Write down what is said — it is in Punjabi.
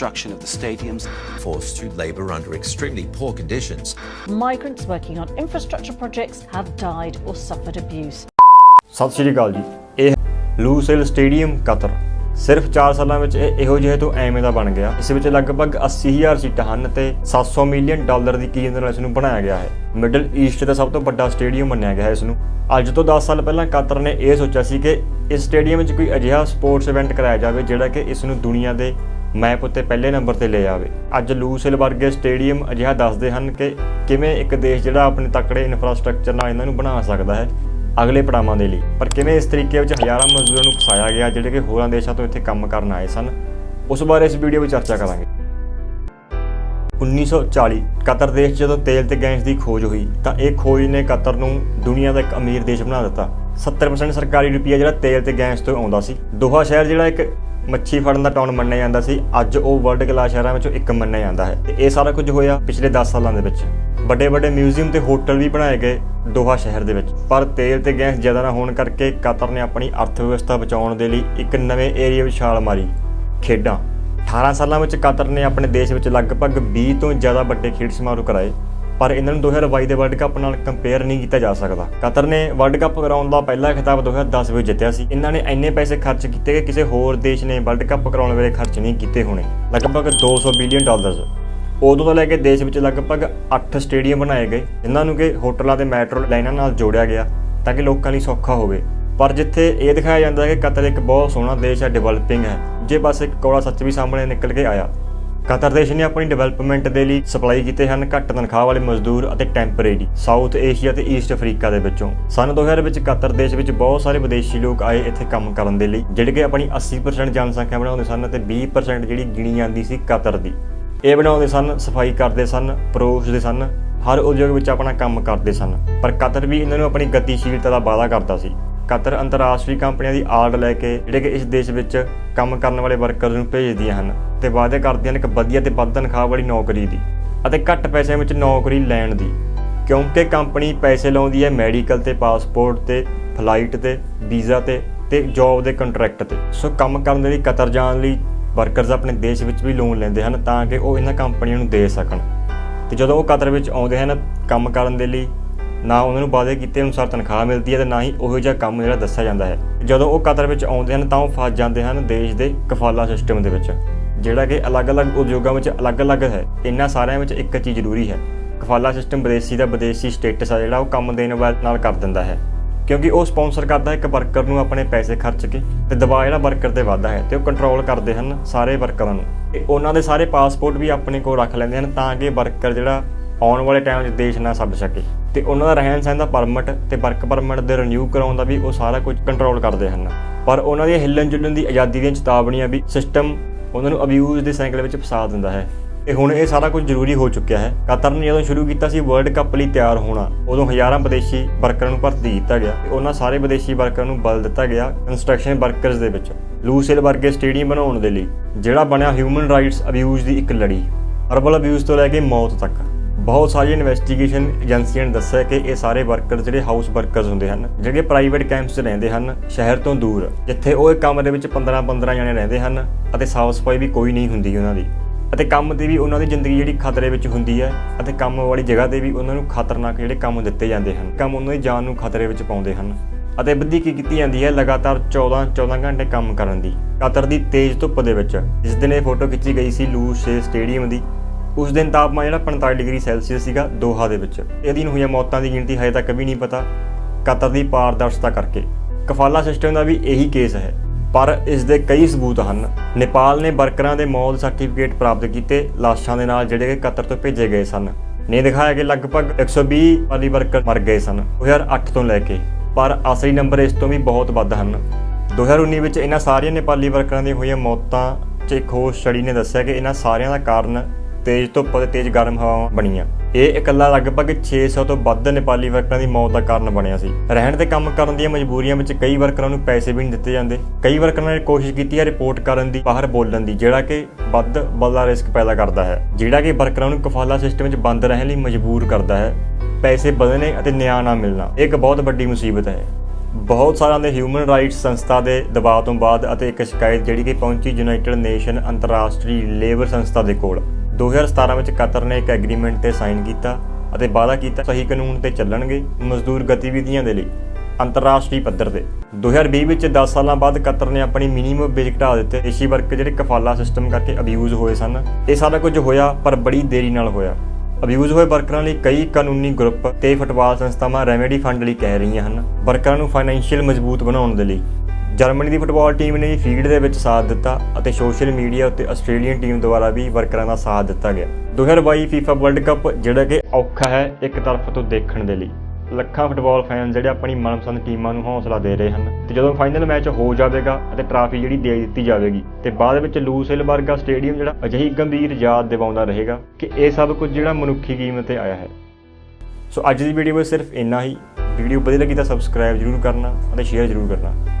construction of the stadiums. forced to labour under extremely poor conditions. Migrants working on infrastructure projects have died or suffered abuse. ਸਤਿ ਸ਼੍ਰੀ ਅਕਾਲ ਜੀ ਇਹ ਲੂਸੇਲ ਸਟੇਡੀਅਮ ਕਤਰ ਸਿਰਫ 4 ਸਾਲਾਂ ਵਿੱਚ ਇਹ ਇਹੋ ਜਿਹੇ ਤੋਂ ਐਵੇਂ ਦਾ ਬਣ ਗਿਆ ਇਸ ਵਿੱਚ ਲਗਭਗ 80000 ਸੀਟਾਂ ਹਨ ਤੇ 700 ਮਿਲੀਅਨ ਡਾਲਰ ਦੀ ਕੀਮਤ ਨਾਲ ਇਸ ਨੂੰ ਬਣਾਇਆ ਗਿਆ ਹੈ ਮਿਡਲ ਈਸਟ ਦਾ ਸਭ ਤੋਂ ਵੱਡਾ ਸਟੇਡੀਅਮ ਮੰਨਿਆ ਗਿਆ ਹੈ ਇਸ ਨੂੰ ਅੱਜ ਤੋਂ 10 ਸਾਲ ਪਹਿਲਾਂ ਕਤਰ ਨੇ ਇਹ ਸੋਚਿਆ ਸੀ ਕਿ ਇਸ ਸਟੇਡੀਅਮ ਵਿੱਚ ਕੋਈ ਅਜਿਹਾ ਸਪੋਰਟਸ ਇਵੈਂਟ ਕਰਾਇਆ ਜਾਵੇ ਜਿਹੜਾ ਕਿ ਇਸ ਨੂੰ ਦੁਨੀਆ ਦੇ ਮੈਪ ਉੱਤੇ ਪਹਿਲੇ ਨੰਬਰ ਤੇ ਲੈ ਆਵੇ। ਅੱਜ ਲੂਸੇਲ ਵਰਗੇ ਸਟੇਡੀਅਮ ਅਜਿਹਾ ਦੱਸਦੇ ਹਨ ਕਿ ਕਿਵੇਂ ਇੱਕ ਦੇਸ਼ ਜਿਹੜਾ ਆਪਣੇ ਤਕੜੇ ਇਨਫਰਾਸਟ੍ਰਕਚਰ ਨਾਲ ਇਹਨਾਂ ਨੂੰ ਬਣਾ ਸਕਦਾ ਹੈ ਅਗਲੇ ਪੜਾਵਾਂ ਦੇ ਲਈ। ਪਰ ਕਿਵੇਂ ਇਸ ਤਰੀਕੇ ਵਿੱਚ ਹਜ਼ਾਰਾਂ ਮਜ਼ਦੂਰਾਂ ਨੂੰ ਫਸਾਇਆ ਗਿਆ ਜਿਹੜੇ ਕਿ ਹੋਰਾਂ ਦੇਸ਼ਾਂ ਤੋਂ ਇੱਥੇ ਕੰਮ ਕਰਨ ਆਏ ਸਨ, ਉਸ ਬਾਰੇ ਇਸ ਵੀਡੀਓ ਵਿੱਚ ਚਰਚਾ ਕਰਾਂਗੇ। 1940 ਕਤਰ ਦੇਸ਼ ਜਦੋਂ ਤੇਲ ਤੇ ਗੈਸ ਦੀ ਖੋਜ ਹੋਈ ਤਾਂ ਇਹ ਖੋਜ ਨੇ ਕਤਰ ਨੂੰ ਦੁਨੀਆ ਦਾ ਇੱਕ ਅਮੀਰ ਦੇਸ਼ ਬਣਾ ਦਿੱਤਾ। 70% ਸਰਕਾਰੀ ਰੁਪਈਆ ਜਿਹੜਾ ਤੇਲ ਤੇ ਗੈਸ ਤੋਂ ਆਉਂਦਾ ਸੀ। ਦੋਹਾ ਸ਼ਹਿਰ ਜਿਹੜਾ ਇੱਕ ਮੱਛੀ ਫੜਨ ਦਾ ਟਾਊਨ ਮੰਨਿਆ ਜਾਂਦਾ ਸੀ। ਅੱਜ ਉਹ ਵਰਲਡ ਕਲਾਸ ਸ਼ਹਿਰਾਂ ਵਿੱਚੋਂ ਇੱਕ ਮੰਨਿਆ ਜਾਂਦਾ ਹੈ। ਤੇ ਇਹ ਸਾਰਾ ਕੁਝ ਹੋਇਆ ਪਿਛਲੇ 10 ਸਾਲਾਂ ਦੇ ਵਿੱਚ। ਵੱਡੇ ਵੱਡੇ ਮਿਊਜ਼ੀਅਮ ਤੇ ਹੋਟਲ ਵੀ ਬਣਾਏ ਗਏ ਦੋਹਾ ਸ਼ਹਿਰ ਦੇ ਵਿੱਚ। ਪਰ ਤੇਲ ਤੇ ਗੈਸ ਜ਼ਿਆਦਾ ਨਾ ਹੋਣ ਕਰਕੇ ਕਤਰ ਨੇ ਆਪਣੀ ਅਰਥ ਵਿਵਸਥਾ ਬਚਾਉਣ ਦੇ ਲਈ ਇੱਕ ਨਵੇਂ ਏਰੀਆ ਵਿੱਚ ਛਾਲ ਮਾਰੀ। ਖੇਡਾਂ। 18 ਸਾਲਾਂ ਵਿੱਚ ਕਤਰ ਨੇ ਆਪਣੇ ਦੇਸ਼ ਵਿੱਚ ਲਗਭਗ 20 ਤੋਂ ਜ਼ਿਆਦਾ ਵੱਡੇ ਖੇਡ ਸਮਾਰੋਹ ਕਰਾਏ। ਪਰ ਇਹਨਾਂ ਨੂੰ 2022 ਦੇ ਵਰਲਡ ਕੱਪ ਨਾਲ ਕੰਪੇਅਰ ਨਹੀਂ ਕੀਤਾ ਜਾ ਸਕਦਾ। ਕਤਰ ਨੇ ਵਰਲਡ ਕੱਪ ਕਰਾਉਣ ਦਾ ਪਹਿਲਾ ਖਿਤਾਬ 2010 ਵਿੱਚ ਜਿੱਤਿਆ ਸੀ। ਇਹਨਾਂ ਨੇ ਇੰਨੇ ਪੈਸੇ ਖਰਚ ਕੀਤੇ ਕਿ ਕਿਸੇ ਹੋਰ ਦੇਸ਼ ਨੇ ਵਰਲਡ ਕੱਪ ਕਰਾਉਣ ਵੇਲੇ ਖਰਚ ਨਹੀਂ ਕੀਤੇ ਹੋਣੇ। ਲਗਭਗ 200 ਬਿਲੀਅਨ ਡਾਲਰਸ ਉਦੋਂ ਤੋਂ ਲੈ ਕੇ ਦੇਸ਼ ਵਿੱਚ ਲਗਭਗ 8 ਸਟੇਡੀਅਮ ਬਣਾਏ ਗਏ, ਜਿਨ੍ਹਾਂ ਨੂੰ ਕਿ ਹੋਟਲਾਂ ਤੇ ਮੈਟਰੋ ਲਾਈਨਾਂ ਨਾਲ ਜੋੜਿਆ ਗਿਆ ਤਾਂ ਕਿ ਲੋਕਾਂ ਲਈ ਸੌਖਾ ਹੋਵੇ। ਪਰ ਜਿੱਥੇ ਇਹ ਦਿਖਾਇਆ ਜਾਂਦਾ ਹੈ ਕਿ ਕਤਰ ਇੱਕ ਬਹੁਤ ਸੋਹਣਾ ਦੇਸ਼ ਹੈ ਡਿਵੈਲਪਿੰਗ ਹੈ। ਜੇ ਬਸ ਇੱਕ ਕੌੜਾ ਸੱਚ ਵੀ ਸਾਹਮਣੇ ਨਿਕਲ ਕੇ ਆਇਆ। ਕਤਰ ਦੇਸ਼ ਨੇ ਆਪਣੀ ਡਿਵੈਲਪਮੈਂਟ ਦੇ ਲਈ ਸਪਲਾਈ ਕੀਤੇ ਹਨ ਘੱਟ ਤਨਖਾਹ ਵਾਲੇ ਮਜ਼ਦੂਰ ਅਤੇ ਟੈਂਪਰੇਰੀ ਸਾਊਥ ਏਸ਼ੀਆ ਤੇ ਈਸਟ ਅਫਰੀਕਾ ਦੇ ਵਿੱਚੋਂ। ਸਨ 2000 ਵਿੱਚ ਕਤਰ ਦੇਸ਼ ਵਿੱਚ ਬਹੁਤ ਸਾਰੇ ਵਿਦੇਸ਼ੀ ਲੋਕ ਆਏ ਇੱਥੇ ਕੰਮ ਕਰਨ ਦੇ ਲਈ, ਜਿਹੜੇ ਕਿ ਆਪਣੀ 80% ਜਨਸੰਖਿਆ ਬਣਾਉਂਦੇ ਸਨ ਅਤੇ 20% ਜਿਹੜੀ ਗਿਣੀ ਜਾਂਦੀ ਸੀ ਕਤਰ ਦੀ। ਇਹ ਬਣਾਉਂਦੇ ਸਨ, ਸਫ਼ਾਈ ਕਰਦੇ ਸਨ ਪਰੋਸਦੇ ਸਨ, ਹਰ ਉਦਯੋਗ ਵਿੱਚ ਆਪਣਾ ਕੰਮ ਕਰਦੇ ਸਨ। ਪਰ ਕਤਰ ਵੀ ਇਹਨਾਂ ਨੂੰ ਆਪਣੀ ਗਤੀਸ਼ੀਲਤਾ ਦਾ ਵਾਅਦਾ ਕਰਦਾ ਸੀ। ਕਤਰ ਅੰਤਰਰਾਸ਼ਟਰੀ ਕੰਪਨੀਆਂ ਦੀ ਆਰਡ ਲੈ ਕੇ ਜਿਹੜੇ ਕਿ ਇਸ ਦੇਸ਼ ਵਿੱਚ ਕੰਮ ਕਰਨ ਵਾਲੇ ਵਰਕਰਜ਼ ਨੂੰ ਭੇਜਦੀਆਂ ਹਨ ਤੇ ਵਾਅਦੇ ਕਰਦੀਆਂ ਨੇ ਇੱਕ ਵਧੀਆ ਤੇ ਵੱਧ ਤਨਖਾਹ ਵਾਲੀ ਨੌਕਰੀ ਦੀ ਅਤੇ ਘੱਟ ਪੈਸਿਆਂ ਵਿੱਚ ਨੌਕਰੀ ਲੈਣ ਦੀ। ਕਿਉਂਕਿ ਕੰਪਨੀ ਪੈਸੇ ਲਾਉਂਦੀ ਹੈ ਮੈਡੀਕਲ ਤੇ ਪਾਸਪੋਰਟ ਤੇ ਫਲਾਈਟ ਤੇ ਵੀਜ਼ਾ ਤੇ ਤੇ ਜੌਬ ਦੇ ਕੰਟਰੈਕਟ ਤੇ। ਸੋ ਕੰਮ ਕਰਨ ਦੇ ਲਈ ਕਤਰ ਜਾਣ ਲਈ ਵਰਕਰਸ ਆਪਣੇ ਦੇਸ਼ ਵਿੱਚ ਵੀ ਲੋਨ ਲੈਂਦੇ ਹਨ ਤਾਂ ਕਿ ਉਹ ਇਹਨਾਂ ਕੰਪਨੀਆਂ ਨੂੰ ਦੇ ਸਕਣ। ਤੇ ਜਦੋਂ ਉਹ ਕਤਰ ਵਿੱਚ ਆਉਂਦੇ ਹਨ, ਕੰਮ ਕਰਨ ਦੇ ਲਈ ਨਾ ਉਹਨਾਂ ਨੂੰ ਵਾਅਦੇ ਕੀਤੇ ਅਨੁਸਾਰ ਤਨਖਾਹ ਮਿਲਦੀ ਹੈ ਤੇ ਨਾ ਹੀ ਉਹੋ ਜਿਹਾ ਕੰਮ ਜਿਹੜਾ ਦੱਸਿਆ ਜਾਂਦਾ ਹੈ। ਜਦੋਂ ਉਹ ਕਤਰ ਵਿੱਚ ਆਉਂਦੇ ਹਨ ਤਾਂ ਉਹ ਫਸ ਜਾਂਦੇ ਹਨ ਦੇਸ਼ ਦੇ ਕਫਾਲਾ ਸਿਸਟਮ ਦੇ ਵਿੱਚ। ਜਿਹੜਾ ਕਿ ਅਲੱਗ-ਅਲੱਗ ਉਦਯੋਗਾਂ ਵਿੱਚ ਅਲੱਗ-ਅਲੱਗ ਹੈ। ਇਹਨਾਂ ਸਾਰਿਆਂ ਵਿੱਚ ਇੱਕ ਚੀਜ਼ ਜ਼ਰੂਰੀ ਹੈ। ਕਫਾਲਾ ਸਿਸਟਮ ਵਿਦੇਸ਼ੀ ਦਾ ਵਿਦੇਸ਼ੀ ਸਟੇਟਸ ਆ ਜਿਹੜਾ ਉਹ ਕੰਮ ਦੇਣ ਵਾਲੇ, ਨਾਲ ਕਰ ਦਿੰਦਾ ਹੈ। ਕਿਉਂਕਿ ਉਹ ਸਪਾਂਸਰ ਕਰਦਾ ਹੈ ਇੱਕ ਵਰਕਰ ਨੂੰ ਆਪਣੇ ਪੈਸੇ ਖਰਚ ਕੇ ਤੇ ਦਬਾਅ ਜਿਹੜਾ ਵਰਕਰ ਤੇ ਵੱਧਦਾ ਹੈ ਤੇ ਉਹ ਕੰਟਰੋਲ ਕਰਦੇ ਹਨ ਸਾਰੇ ਵਰਕਰਾਂ ਨੂੰ। ਤੇ ਉਹਨਾਂ ਦੇ ਸਾਰੇ ਪਾਸਪੋਰਟ ਵੀ ਆਪਣੇ ਕੋਲ ਰੱਖ ਲੈਂਦੇ ਹਨ ਤਾਂ ਕਿ ਵਰਕਰ ਜਿਹੜਾ ਆਉਣ ਵਾਲੇ ਟਾਈਮ 'ਚ ਦੇਸ਼ ਨਾ ਛੱਡ ਸਕੇ। ਤੇ ਉਹਨਾਂ ਦਾ ਰਹਿਣ ਸਹਿਣ ਦਾ ਪਰਮਿਟ ਤੇ ਵਰਕ ਪਰਮਿਟ ਦੇ ਰਿਨਿਊ ਕਰਾਉਣ ਦਾ ਵੀ ਉਹ ਸਾਰਾ ਕੁਝ ਕੰਟਰੋਲ ਕਰਦੇ ਹਨ। ਪਰ ਉਹਨਾਂ ਦੀਆਂ ਹਿੱਲਣ ਜੁਲਣ ਦੀ ਆਜ਼ਾਦੀ ਦੀਆਂ ਚੇਤਾਵਨੀਆਂ ਵੀ ਸਿਸਟਮ ਉਹਨਾਂ ਨੂੰ ਅਬਿਊਜ਼ ਦੇ ਸਾਈਕਲ ਵਿੱਚ ਫਸਾ ਦਿੰਦਾ ਹੈ। ਤੇ ਹੁਣ ਇਹ ਸਾਰਾ ਕੁਝ ਜ਼ਰੂਰੀ ਹੋ ਚੁੱਕਿਆ ਹੈ। ਕਤਰ ਨੇ ਜਦੋਂ ਸ਼ੁਰੂ ਕੀਤਾ ਸੀ ਵਰਲਡ ਕੱਪ ਲਈ ਤਿਆਰ ਹੋਣਾ, ਉਦੋਂ ਹਜ਼ਾਰਾਂ ਵਿਦੇਸ਼ੀ ਵਰਕਰਾਂ ਨੂੰ ਭਰਤੀ ਕੀਤਾ ਗਿਆ ਤੇ ਉਹਨਾਂ ਸਾਰੇ ਵਿਦੇਸ਼ੀ ਵਰਕਰਾਂ ਨੂੰ ਬਲ ਦਿੱਤਾ ਗਿਆ ਕੰਸਟਰਕਸ਼ਨ ਵਰਕਰਸ ਦੇ ਵਿੱਚ ਲੂਸੇਲ ਵਰਗੇ ਸਟੇਡੀਅਮ ਬਣਾਉਣ ਦੇ ਲਈ, ਜਿਹੜਾ ਬਣਿਆ ਹਿਊਮਨ ਰਾਈਟਸ ਅਬਿਊਜ਼ ਦੀ ਇੱਕ ਲੜੀ ਹਰਬਲ ਅਬਿਊਜ਼ ਤੋਂ ਲੈ ਕੇ ਮੌਤ ਤੱਕ। ਬਹੁਤ ਸਾਰੀਆਂ ਇਨਵੈਸਟੀਗੇਸ਼ਨ ਏਜੰਸੀਆਂ ਨੇ ਦੱਸਿਆ ਕਿ ਇਹ ਸਾਰੇ ਵਰਕਰ ਜਿਹੜੇ ਹਾਊਸ ਵਰਕਰਸ ਹੁੰਦੇ ਹਨ, ਜਿਹੜੇ ਪ੍ਰਾਈਵੇਟ ਕੈਂਪਸ 'ਚ ਰਹਿੰਦੇ ਹਨ, ਸ਼ਹਿਰ ਤੋਂ ਦੂਰ, ਜਿੱਥੇ ਉਹ ਇੱਕ ਕਮਰੇ ਵਿੱਚ 15-15 ਜਣੇ ਰਹਿੰਦੇ ਹਨ ਅਤੇ ਸਾਫ਼ ਸਫ਼ਾਈ ਵੀ ਕੋਈ ਨਹੀਂ ਹੁੰਦੀ ਉਹਨਾਂ ਦੀ ਅਤੇ ਕੰਮ ਤੇ ਵੀ ਉਹਨਾਂ ਦੀ ਜ਼ਿੰਦਗੀ ਜਿਹੜੀ ਖਤਰੇ ਵਿੱਚ ਹੁੰਦੀ ਹੈ ਅਤੇ ਕੰਮ ਵਾਲੀ ਜਗ੍ਹਾ ਤੇ ਵੀ ਉਹਨਾਂ ਨੂੰ ਖਤਰਨਾਕ ਜਿਹੜੇ ਕੰਮ ਦਿੱਤੇ ਜਾਂਦੇ ਹਨ, ਕੰਮ ਉਹਨਾਂ ਦੀ ਜਾਨ ਨੂੰ ਖਤਰੇ ਵਿੱਚ ਪਾਉਂਦੇ ਹਨ ਅਤੇ ਵਧੀਕੀ ਕੀਤੀ ਜਾਂਦੀ ਹੈ, ਲਗਾਤਾਰ 14 14 ਘੰਟੇ ਕੰਮ ਕਰਨ ਦੀ, ਕਤਰ ਦੀ ਤੇਜ਼ ਧੁੱਪ ਦੇ ਵਿੱਚ, ਜਿਸ ਦਿਨ ਇਹ ਫੋਟੋ ਖਿੱਚੀ ਗਈ ਸੀ ਲੂ ਲੂਸੇ ਸਟੇਡੀਅਮ ਦੀ ਉਸ ਦਿਨ ਤਾਪਮਾਨ ਜਿਹੜਾ 45 ਡਿਗਰੀ ਸੈਲਸੀਅਸ ਸੀਗਾ ਦੋਹਾ ਦੇ ਵਿੱਚ। ਇਹਦੀ ਹੋਈਆਂ ਮੌਤਾਂ ਦੀ ਗਿਣਤੀ ਹਜੇ ਤੱਕ ਵੀ ਨਹੀਂ ਪਤਾ ਕਤਰ ਦੀ ਪਾਰਦਰਸ਼ਤਾ ਕਰਕੇ। ਕਫਾਲਾ ਸਿਸਟਮ ਦਾ ਵੀ ਇਹੀ ਕੇਸ ਹੈ। ਪਰ ਇਸ ਦੇ ਕਈ ਸਬੂਤ ਹਨ। ਨੇਪਾਲ ਨੇ ਵਰਕਰਾਂ ਦੇ ਮੌਲ ਸਰਟੀਫਿਕੇਟ ਪ੍ਰਾਪਤ ਕੀਤੇ, ਲਾਸ਼ਾਂ ਦੇ ਨਾਲ ਜਿਹੜੇ ਕਿ ਕਤਰ ਤੋਂ ਭੇਜੇ ਗਏ ਸਨ। ਨੇ ਦਿਖਾਇਆ ਕਿ ਲਗਭਗ 120 ਵਾਲੀ ਵਰਕਰ ਮਰ ਗਏ ਸਨ 2008 ਤੋਂ ਲੈ ਕੇ। ਪਰ ਅਸਲੀ ਨੰਬਰ ਇਸ ਤੋਂ ਵੀ ਬਹੁਤ ਵੱਧ ਹਨ। 2019 ਵਿੱਚ ਇਹਨਾਂ ਸਾਰੀਆਂ ਨੇਪਾਲੀ ਵਰਕਰਾਂ ਦੀਆਂ ਹੋਈਆਂ ਮੌਤਾਂ 'ਚ ਇੱਕ ਹੋਰ ਸਟੱਡੀ ਨੇ ਦੱਸਿਆ ਕਿ ਇਹਨਾਂ ਸਾਰਿਆਂ ਦਾ ਕਾਰਨ ਤੇਜ਼ ਧੁੱਪ ਅਤੇ ਤੇਜ਼ ਗਰਮ ਹਵਾਵਾਂ ਬਣੀਆਂ। ਇਹ ਇਕੱਲਾ ਲਗਭਗ 600 ਤੋਂ ਵੱਧ ਨੇਪਾਲੀ ਵਰਕਰਾਂ ਦੀ ਮੌਤ ਦਾ ਕਾਰਨ ਬਣਿਆ ਸੀ। ਰਹਿਣ ਤੇ ਕੰਮ ਕਰਨ ਦੀਆਂ ਮਜਬੂਰੀਆਂ ਵਿੱਚ ਕਈ ਵਰਕਰਾਂ ਨੂੰ ਪੈਸੇ ਵੀ ਨਹੀਂ ਦਿੱਤੇ ਜਾਂਦੇ। ਕਈ ਵਰਕਰਾਂ ਨੇ ਕੋਸ਼ਿਸ਼ ਕੀਤੀ ਹੈ ਰਿਪੋਰਟ ਕਰਨ ਦੀ, ਬਾਹਰ ਬੋਲਣ ਦੀ, ਜਿਹੜਾ ਕਿ ਵੱਧ ਬੜਾ ਰਿਸਕ ਪੈਦਾ ਕਰਦਾ ਹੈ। ਜਿਹੜਾ ਕਿ ਵਰਕਰਾਂ ਨੂੰ ਕਫਾਲਾ ਸਿਸਟਮ ਵਿੱਚ ਬੰਦ ਰਹਿਣ ਲਈ ਮਜਬੂਰ ਕਰਦਾ ਹੈ। ਪੈਸੇ ਵਧਣੇ ਅਤੇ ਨਿਆਂ ਨਾ ਮਿਲਣਾ, ਇਹ ਇੱਕ ਬਹੁਤ ਵੱਡੀ ਮੁਸੀਬਤ ਹੈ। ਬਹੁਤ ਸਾਰਿਆਂ ਦੇ ਹਿਊਮਨ ਰਾਈਟਸ ਸੰਸਥਾ ਦੇ ਦਬਾਅ ਤੋਂ ਬਾਅਦ ਅਤੇ ਇੱਕ ਸ਼ਿਕਾਇਤ ਜਿਹੜੀ ਕਿ ਪਹੁੰਚੀ ਯੂਨਾਈਟਿਡ ਨੇਸ਼ਨ ਅੰਤਰਰਾਸ਼ਟਰੀ ਲੇਬਰ ਸੰਸਥਾ ਦੇ ਕੋਲ। 2017 ਵਿੱਚ ਕਤਰ ਨੇ ਇੱਕ ਐਗਰੀਮੈਂਟ ਤੇ ਸਾਈਨ ਕੀਤਾ ਅਤੇ ਵਾਅਦਾ ਕੀਤਾ ਸਹੀ ਕਾਨੂੰਨ ਤੇ ਚੱਲਣਗੇ ਮਜ਼ਦੂਰ ਗਤੀਵਿਧੀਆਂ ਦੇ ਲਈ ਅੰਤਰਰਾਸ਼ਟਰੀ ਪੱਧਰ ਤੇ। 2020 ਵਿੱਚ 10 ਸਾਲਾਂ ਬਾਅਦ ਕਤਰ ਨੇ ਆਪਣੀ ਮਿਨੀਮਮ ਵੇਜ ਘਟਾ ਦਿੱਤੇ। ਏਸ਼ੀ ਵਰਕ ਜਿਹੜੇ ਕਫਾਲਾ ਸਿਸਟਮ ਕਰਕੇ ਅਬਿਊਜ਼ ਹੋਏ ਸਨ। ਇਹ ਸਾਰਾ ਕੁਝ ਹੋਇਆ, ਪਰ ਬੜੀ ਦੇਰੀ ਨਾਲ ਹੋਇਆ। ਅਬਿਊਜ਼ ਹੋਏ ਵਰਕਰਾਂ ਲਈ ਕਈ ਕਾਨੂੰਨੀ ਗਰੁੱਪ ਤੇ ਫੁੱਟਬਾਲ ਸੰਸਥਾਵਾਂ ਰੈਮੇਡੀ ਫੰਡ ਲਈ ਕਹਿ ਰਹੀਆਂ ਹਨ। ਵਰਕਰਾਂ ਨੂੰ ਫਾਈਨੈਂਸ਼ੀਅਲ ਮਜ਼ਬੂਤ ਬਣਾਉਣ ਦੇ ਲਈ। ਜਰਮਨੀ ਦੀ ਫੁੱਟਬਾਲ ਟੀਮ ਨੇ ਫੀਲਡ ਦੇ ਵਿੱਚ ਸਾਥ ਦਿੱਤਾ ਅਤੇ ਸੋਸ਼ਲ ਮੀਡੀਆ ਉੱਤੇ ਆਸਟ੍ਰੇਲੀਅਨ ਟੀਮ ਦੁਆਰਾ ਵੀ ਵਰਕਰਾਂ ਦਾ ਸਾਥ ਦਿੱਤਾ ਗਿਆ। 2022 FIFA ਵਰਲਡ ਕੱਪ ਜਿਹੜਾ ਕਿ ਔਖਾ ਹੈ ਇੱਕ ਤਰਫ ਤੋਂ ਦੇਖਣ ਦੇ ਲਈ। ਲੱਖਾਂ ਫੁੱਟਬਾਲ ਫੈਨ ਜਿਹੜੇ ਆਪਣੀ ਮਨਪਸੰਦ ਟੀਮਾਂ ਨੂੰ ਹੌਸਲਾ ਦੇ ਰਹੇ ਹਨ ਤੇ ਜਦੋਂ ਫਾਈਨਲ ਮੈਚ ਹੋ ਜਾਵੇਗਾ ਅਤੇ ਟਰਾਫੀ ਜਿਹੜੀ ਦੇ ਦਿੱਤੀ ਜਾਵੇਗੀ ਤੇ ਬਾਅਦ ਵਿੱਚ ਲੂਸੇਲ ਵਰਗਾ ਸਟੇਡੀਅਮ ਜਿਹੜਾ ਅਜਿਹੀ ਗੰਭੀਰ ਯਾਦ ਦਿਵਾਉਂਦਾ ਰਹੇਗਾ ਕਿ ਇਹ ਸਭ ਕੁਝ ਜਿਹੜਾ ਮਨੁੱਖੀ ਕੀਮਤ ਤੇ ਆਇਆ ਹੈ। ਸੋ ਅੱਜ ਦੀ ਵੀਡੀਓ ਵਿੱਚ ਸਿਰਫ ਇੰਨਾ ਹੀ। ਵੀਡੀਓ ਵਧੀਆ ਲੱਗੀ ਤਾਂ ਸਬਸਕ੍ਰਾਈਬ ਜ਼ਰੂਰ ਕਰਨਾ ਅਤੇ ਸ਼ੇਅਰ ਜ਼ਰੂਰ ਕਰਨਾ।